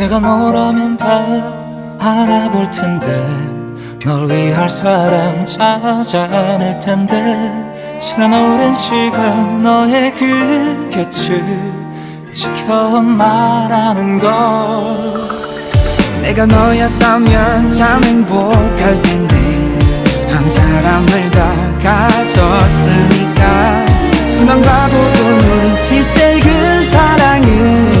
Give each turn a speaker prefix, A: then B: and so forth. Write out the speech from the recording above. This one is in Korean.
A: 내가 너라면 다 알아볼 텐데 널 위할 사람 찾아낼 텐데 지난 오랜 시간 너의 그 곁을 지켜만라는 걸.
B: 내가 너였다면 참 행복할 텐데 한 사람을 다 가졌으니까 분한 바보도 눈치챌 그 사랑은